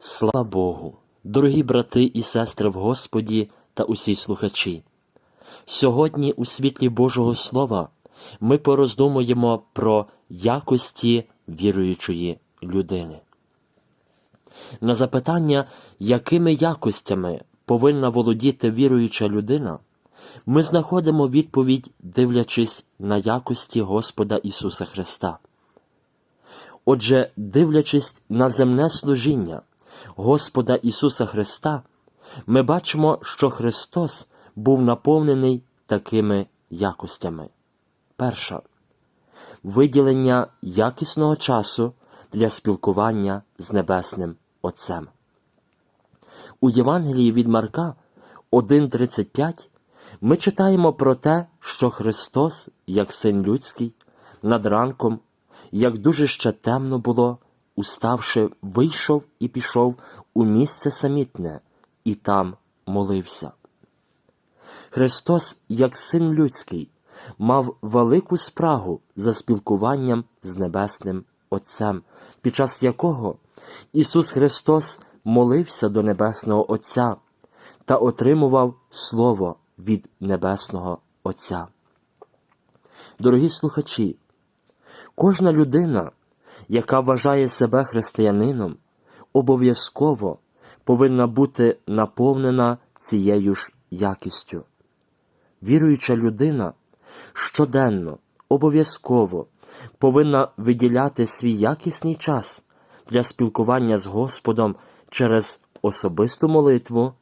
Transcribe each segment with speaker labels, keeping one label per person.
Speaker 1: Слава Богу, дорогі брати і сестри в Господі та усі слухачі. Сьогодні, у світлі Божого Слова, ми пороздумуємо про якості віруючої людини. На запитання, якими якостями повинна володіти віруюча людина, ми знаходимо відповідь, дивлячись на якості Господа Ісуса Христа. Отже, дивлячись на земне служіння Господа Ісуса Христа, ми бачимо, що Христос був наповнений такими якостями. Перша виділення якісного часу для спілкування з Небесним Отцем. У Євангелії від Марка 1.35 ми читаємо про те, що Христос, як син людський, над ранком, як дуже ще темно було, уставши, вийшов і пішов у місце самітне, і там молився. Христос, як син людський, мав велику спрагу за спілкуванням з Небесним Отцем, під час якого Ісус Христос молився до Небесного Отця та отримував Слово від Небесного Отця. Дорогі слухачі, кожна людина, яка вважає себе християнином, обов'язково повинна бути наповнена цією ж якістю. Віруюча людина щоденно, обов'язково повинна виділяти свій якісний час для спілкування з Господом через особисту молитву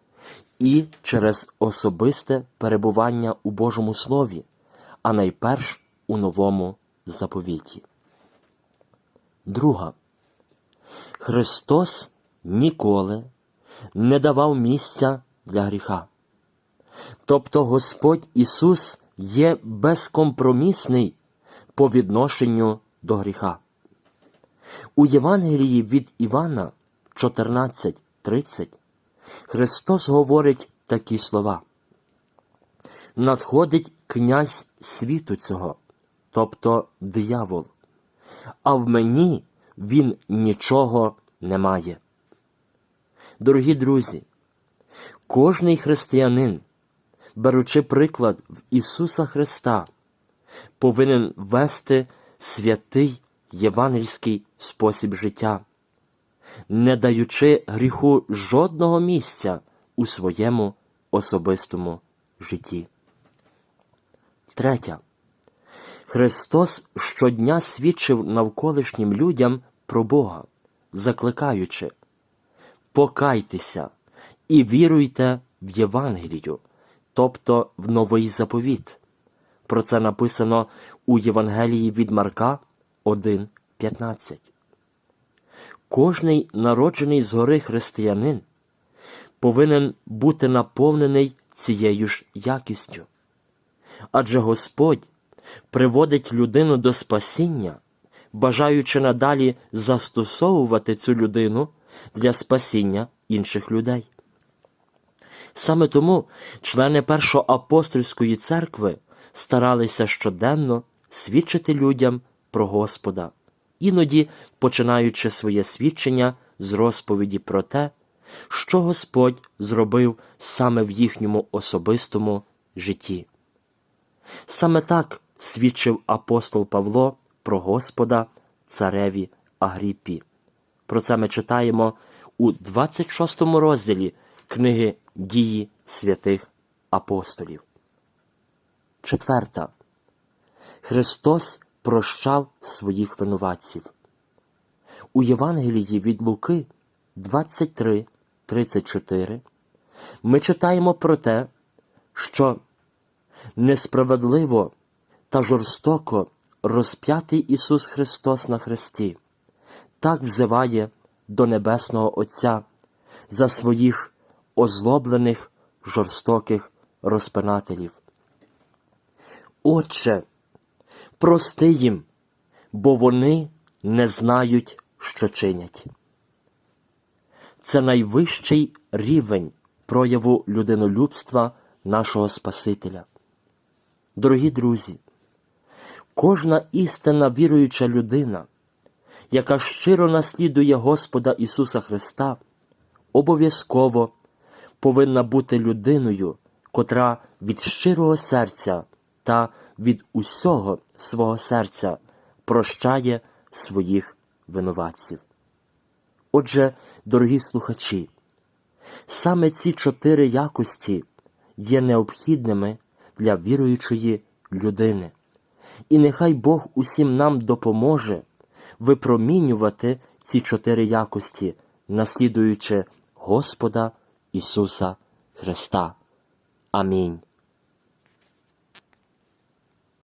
Speaker 1: і через особисте перебування у Божому Слові, а найперш у новому заповіті. Друга. Христос ніколи не давав місця для гріха. Тобто Господь Ісус є безкомпромісний по відношенню до гріха. У Євангелії від Івана 14.30 Христос говорить такі слова. Надходить князь світу цього, тобто диявол, а в мені він нічого не має. Дорогі друзі, кожний християнин, беручи приклад в Ісуса Христа, повинен вести святий євангельський спосіб життя, не даючи гріху жодного місця у своєму особистому житті. Третя. Христос щодня свідчив навколишнім людям про Бога, закликаючи Покайтеся і віруйте в Євангелію, тобто в новий заповіт. Про це написано у Євангелії від Марка 1.15. Кожний народжений згори християнин повинен бути наповнений цією ж якістю. Адже Господь приводить людину до спасіння, бажаючи надалі застосовувати цю людину для спасіння інших людей. Саме тому члени Першоапостольської церкви старалися щоденно свідчити людям про Господа, іноді починаючи своє свідчення з розповіді про те, що Господь зробив саме в їхньому особистому житті. Саме так свідчив апостол Павло про Господа цареві Агріппі. Про це ми читаємо у 26 розділі книги Дії святих апостолів. Четверта. Христос прощав своїх винуватців. У Євангелії від Луки 23, 34 ми читаємо про те, що несправедливо та жорстоко розп'ятий Ісус Христос на хресті так взиває до Небесного Отця за своїх озлоблених жорстоких розпинателів. Отче, прости їм, бо вони не знають, що чинять. Це найвищий рівень прояву людинолюбства нашого Спасителя. Дорогі друзі, кожна істинна віруюча людина, яка щиро наслідує Господа Ісуса Христа, обов'язково повинна бути людиною, котра від щирого серця та від усього свого серця прощає своїх винуватців. Отже, дорогі слухачі, саме ці чотири якості є необхідними для віруючої людини. І нехай Бог усім нам допоможе випромінювати ці чотири якості, наслідуючи Господа Ісуса Христа. Амінь.